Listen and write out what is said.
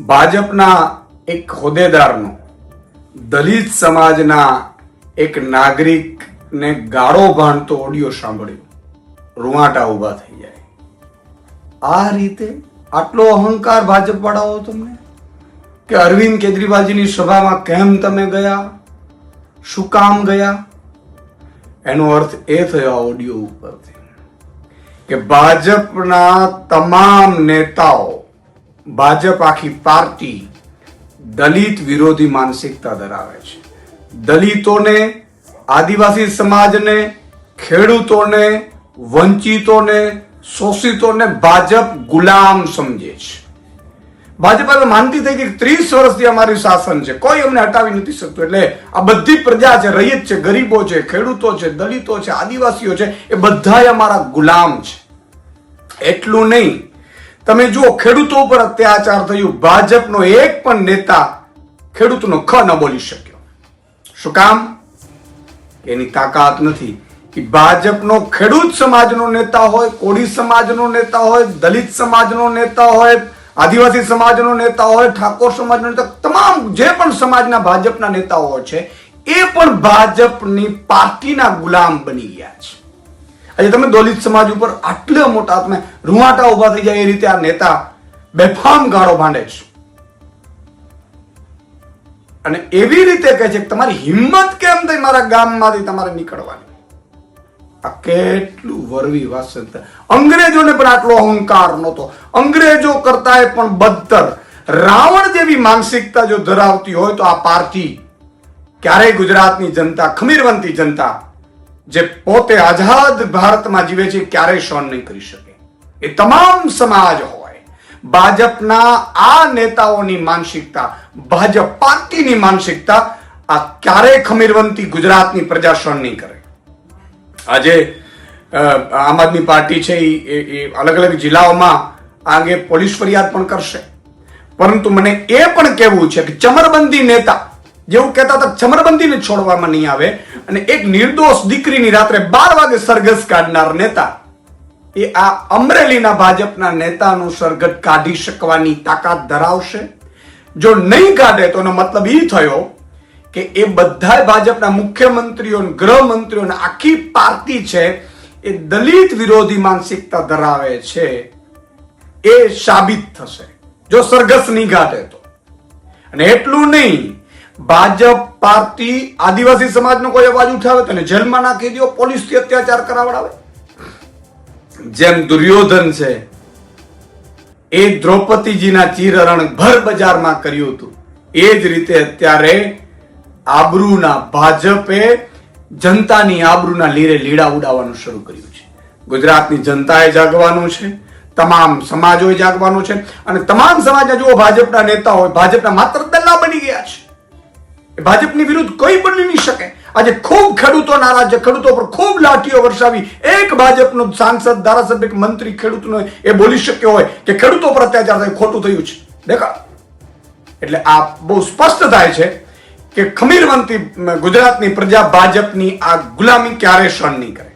ભાજપના એક હોદ્દેદારનો, દલિત સમાજના એક નાગરિકને ગાળો ભાંડતો ઓડિયો સાંભળ્યો. રૂવાટા ઊભા થઈ જાય. આ રીતે આટલો અહંકાર ભાજપ વાળાઓ તમને? કે અરવિંદ કેજરીવાલજીની સભામાં કેમ તમે ગયા? શું કામ ગયા? એનો અર્થ એ થયો ઓડિયો ઉપરથી, કે ભાજપના તમામ નેતાઓ ભાજપ આખી પાર્ટી દલિત વિરોધી માનસિકતા ધરાવે છે. દલિતોને, આદિવાસી સમાજને, ખેડૂતોને, વંચિતોને, શોષિતોને ભાજપ ગુલામ સમજે છે. ભાજપ માનતી થઈ કે ત્રીસ વર્ષથી અમારી શાસન છે. કોઈ અમને હટાવી નથી શકતું. એટલે આ બધી પ્રજા છે, રહીત છે, ગરીબો છે, ખેડૂતો છે, દલિતો છે, આદિવાસીઓ છે, એ બધા અમારા ગુલામ છે. એટલું નહીં. તમે જુઓ, ખેડૂતો ઉપર અત્યાચાર થયું. ભાજપનો એક પણ નેતા ખેડૂતનો ખ ન બોલી શક્યો. શું કામ? એની તાકાત નથી કે ભાજપનો ખેડૂત સમાજનો નેતા હોય, કોળી સમાજનો નેતા હોય, દલિત સમાજનો નેતા હોય, આદિવાસી સમાજનો નેતા હોય, ઠાકોર સમાજનો નેતા તમામ જે પણ સમાજના ભાજપના નેતાઓ છે, એ પણ ભાજપની પાર્ટીના ગુલામ બની ગયા છે. આજે તમે દલિત સમાજ ઉપર આટલા મોટા તમે રૂવાટા ઊભા થઈ જાય એ રીતે આ નેતા બેફામ ગાળો ભાંડે છે. અને એવી રીતે કહે છે કે તમારી હિંમત કેમ થઈ મારા ગામમાંથી તમારે નીકળવાની? આ કેટલું વરવી વાસંત. અંગ્રેજોને પણ આટલો અહંકાર નહોતો. અંગ્રેજો કરતા પણ બદતર. રાવણ જેવી માનસિકતા જો ધરાવતી હોય તો આ પાર્ટી ક્યારેય ગુજરાતની જનતા, ખમીરવંતી જનતા જે પોતે આઝાદ ભારતમાં જીવે છે, ક્યારેય સહન નહીં કરી શકે. એ તમામ સમાજ હોય. ભાજપના આ નેતાઓની માનસિકતા, ભાજપ પાર્ટીની માનસિકતા આ ક્યારેય ખમીરવંતી ગુજરાતની પ્રજા સહન નહીં કરે. આજે આમ આદમી પાર્ટી છે એ એ અલગ અલગ જિલ્લાઓમાં આ અંગે પોલીસ ફરિયાદ પણ કરશે. પરંતુ મને એ પણ કહેવું છે કે ચમરબંધી નેતા જેવું કહેતા હતા ચમરબંધીને છોડવામાં નહીં આવે. અને એક નિર્દોષ દીકરીની રાત્રે બાર વાગે સરઘસ કાઢનાર નેતા. એ આ અમરેલીના ભાજપના નેતાનું સરઘસ કાઢી શકવાની તાકાત ધરાવશે. જો નહીં કાઢે, તો એનો મતલબ એ થયો કે એ બધા ભાજપના મુખ્યમંત્રીઓ ગૃહમંત્રીઓ આખી પાર્ટી છે, એ દલિત વિરોધી માનસિકતા ધરાવે છે. એ સાબિત થશે. જો સરઘસ નહીં કાઢે તો. અને એટલું નહીં ભાજપ પાર્ટી આદિવાસી સમાજનો કોઈ અવાજ ઉઠાવે તો જેલમાં નાખી દો પોલીસથી અત્યાચાર કરાવડાવે. જેમ દુર્યોધન છે, એ દ્રૌપદીજીના ચીરહરણ ભર બજારમાં કર્યું હતું. એ જ રીતે અત્યારે આબરૂના ભાજપે જનતાની આબરૂના લીરે લીડા ઉડાવવાનું શરૂ કર્યું છે. ગુજરાતની જનતાએ જાગવાનું છે, તમામ સમાજોએ જાગવાનું છે અને તમામ સમાજના જુઓ ભાજપના નેતા હોય, ભાજપના માત્ર દલ્લા બની ગયા છે. ભાજપની વિરુદ્ધ કોઈ બની નહીં શકે. આજે ખૂબ ખેડૂતો નારાજ ખેડૂતો પર ખૂબ લાઠીઓ વરસાવી. એક ભાજપનો સાંસદ, ધારાસભ્ય મંત્રી ખેડૂતનો એ બોલી શક્યો હોય કે ખેડૂતો પર અત્યાચાર થાય, ખોટું થયું છે. દેખા. એટલે આ બહુ સ્પષ્ટ થાય છે કે ખમીરવંતી ગુજરાતની પ્રજા ભાજપની આ ગુલામી ક્યારે સહન નહીં કરે.